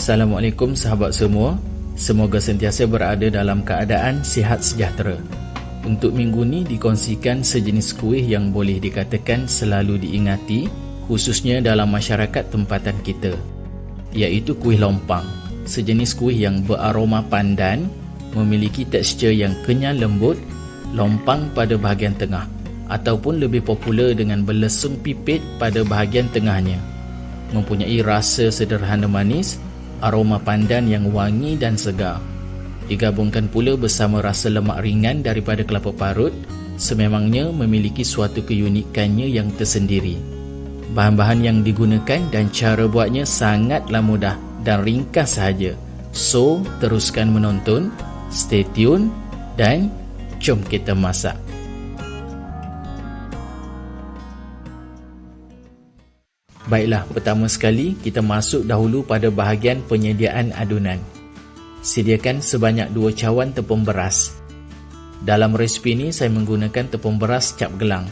Assalamualaikum sahabat semua. Semoga sentiasa berada dalam keadaan sihat sejahtera. Untuk minggu ni dikongsikan sejenis kuih yang boleh dikatakan selalu diingati khususnya dalam masyarakat tempatan kita iaitu kuih lompang. Sejenis kuih yang beraroma pandan, memiliki tekstur yang kenyal lembut, lompang pada bahagian tengah ataupun lebih popular dengan belesung pipit pada bahagian tengahnya. Mempunyai rasa sederhana manis, aroma pandan yang wangi dan segar. Digabungkan pula bersama rasa lemak ringan daripada kelapa parut, sememangnya memiliki suatu keunikannya yang tersendiri. Bahan-bahan yang digunakan dan cara buatnya sangatlah mudah dan ringkas sahaja. So, teruskan menonton, stay tune dan jom kita masak. Baiklah, pertama sekali kita masuk dahulu pada bahagian penyediaan adunan sediakan sebanyak 2 cawan tepung beras. Dalam resipi ini saya menggunakan tepung beras cap gelang.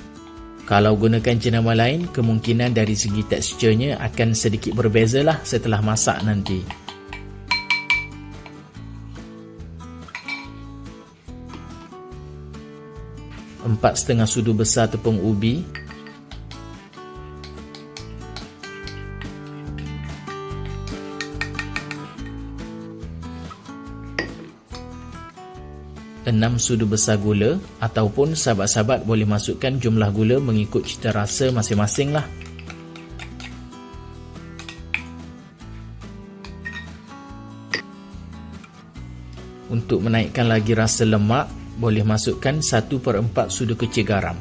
Kalau gunakan jenama lain, kemungkinan dari segi teksturnya akan sedikit berbeza lah setelah masak nanti. Empat setengah sudu besar tepung ubi, 6 sudu besar gula ataupun sahabat-sahabat boleh masukkan jumlah gula mengikut cita rasa masing-masing lah. Untuk menaikkan lagi rasa lemak, boleh masukkan 1 per 4 sudu kecil garam.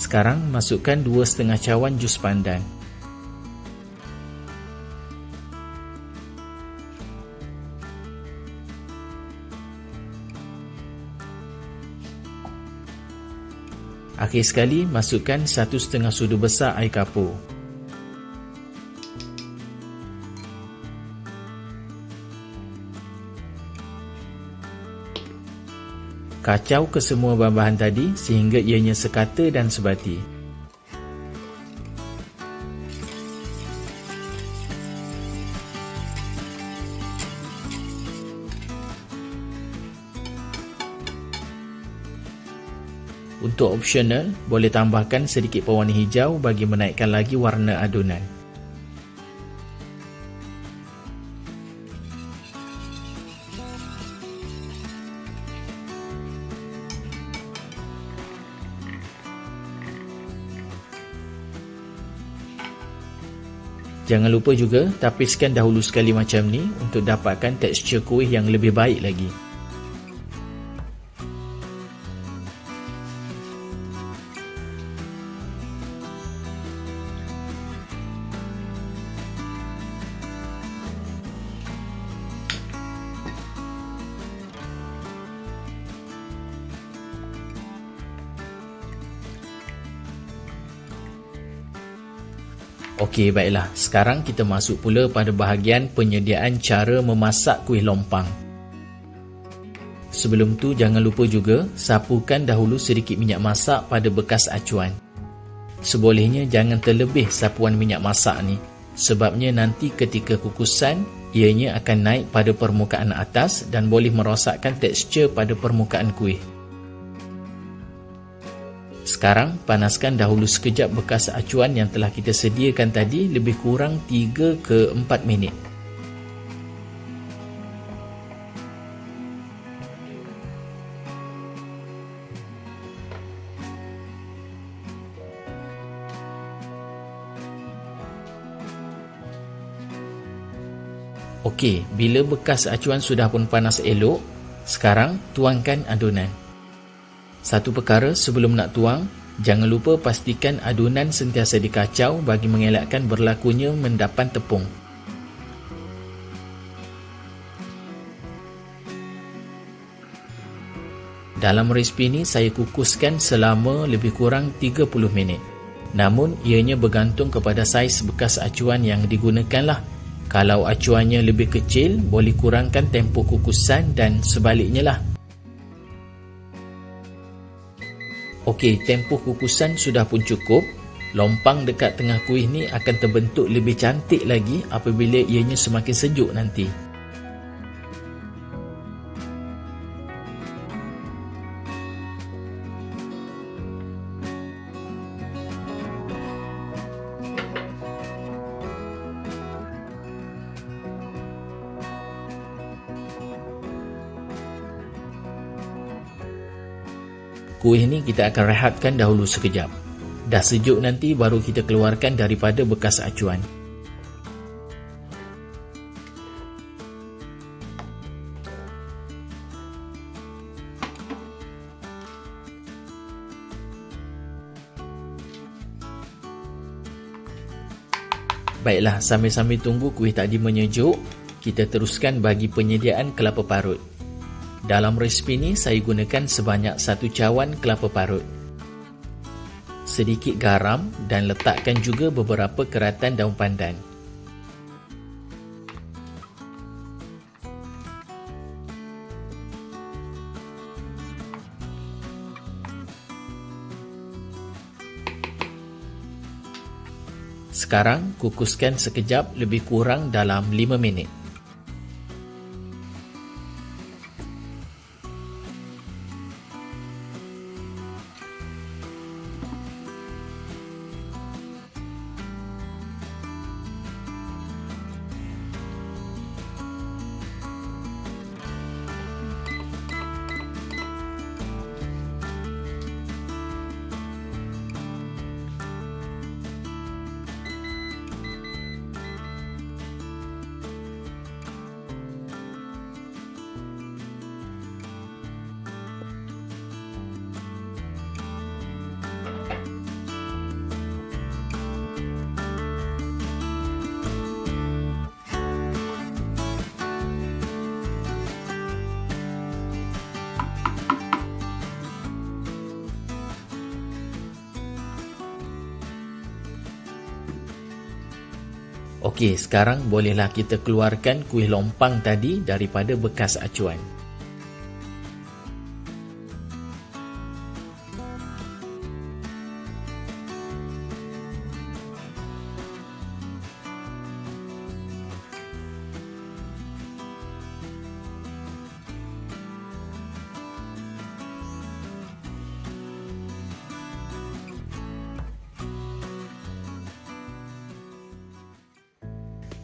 Sekarang masukkan 2,5 cawan jus pandan. Akhir sekali, masukkan satu setengah sudu besar air kapur. Kacau ke semua bahan-bahan tadi sehingga ianya sekata dan sebati. Untuk opsional, boleh tambahkan sedikit pewarna hijau bagi menaikkan lagi warna adunan. Jangan lupa juga tapiskan dahulu sekali macam ni untuk dapatkan tekstur kuih yang lebih baik lagi. Okey, baiklah. Sekarang kita masuk pula pada bahagian penyediaan cara memasak kuih lompang. Sebelum tu, jangan lupa juga sapukan dahulu sedikit minyak masak pada bekas acuan. Sebolehnya jangan terlebih sapuan minyak masak ni. Sebabnya nanti ketika kukusan, ianya akan naik pada permukaan atas dan boleh merosakkan tekstur pada permukaan kuih. Sekarang panaskan dahulu sekejap bekas acuan yang telah kita sediakan tadi lebih kurang 3 ke 4 minit. Okey, bila bekas acuan sudah pun panas elok, sekarang tuangkan adunan. Satu perkara sebelum nak tuang, jangan lupa pastikan adunan sentiasa dikacau bagi mengelakkan berlakunya mendapan tepung. Dalam resipi ini saya kukuskan selama lebih kurang 30 minit. Namun ianya bergantung kepada saiz bekas acuan yang digunakan lah. Kalau acuannya lebih kecil, boleh kurangkan tempoh kukusan dan sebaliknya lah. Okey, tempoh kukusan sudah pun cukup. Lompang dekat tengah kuih ni akan terbentuk lebih cantik lagi apabila ianya semakin sejuk nanti. Kuih ni kita akan rehatkan dahulu sekejap. Dah sejuk nanti baru kita keluarkan daripada bekas acuan. Baiklah, sambil-sambil tunggu kuih tadi menyejuk, kita teruskan bagi penyediaan kelapa parut. Dalam resipi ini saya gunakan sebanyak satu cawan kelapa parut. Sedikit garam dan letakkan juga beberapa keratan daun pandan. Sekarang kukuskan sekejap lebih kurang dalam 5 minit. Okey, sekarang bolehlah kita keluarkan kuih lompang tadi daripada bekas acuan.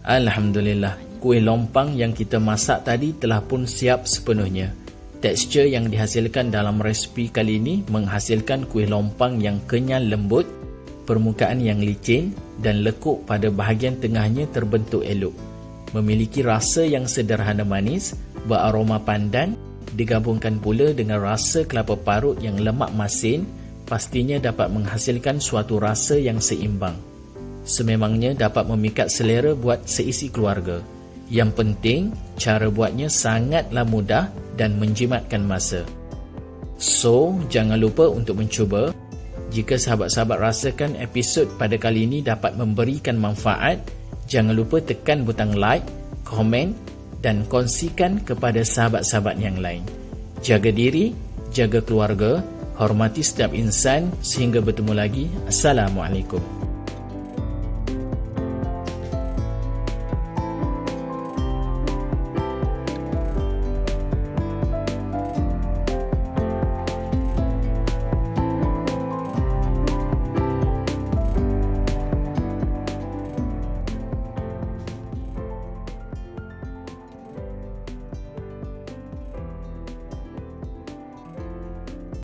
Alhamdulillah, kuih lompang yang kita masak tadi telah pun siap sepenuhnya. Tekstur yang dihasilkan dalam resipi kali ini menghasilkan kuih lompang yang kenyal lembut, permukaan yang licin dan lekuk pada bahagian tengahnya terbentuk elok. Memiliki rasa yang sederhana manis, beraroma pandan, digabungkan pula dengan rasa kelapa parut yang lemak masin, pastinya dapat menghasilkan suatu rasa yang seimbang sememangnya dapat memikat selera buat seisi keluarga. Yang penting, cara buatnya sangatlah mudah dan menjimatkan masa. So, jangan lupa untuk mencuba. Jika sahabat-sahabat rasakan episod pada kali ini dapat memberikan manfaat, jangan lupa tekan butang like, komen dan kongsikan kepada sahabat-sahabat yang lain. Jaga diri, jaga keluarga, hormati setiap insan sehingga bertemu lagi. Assalamualaikum.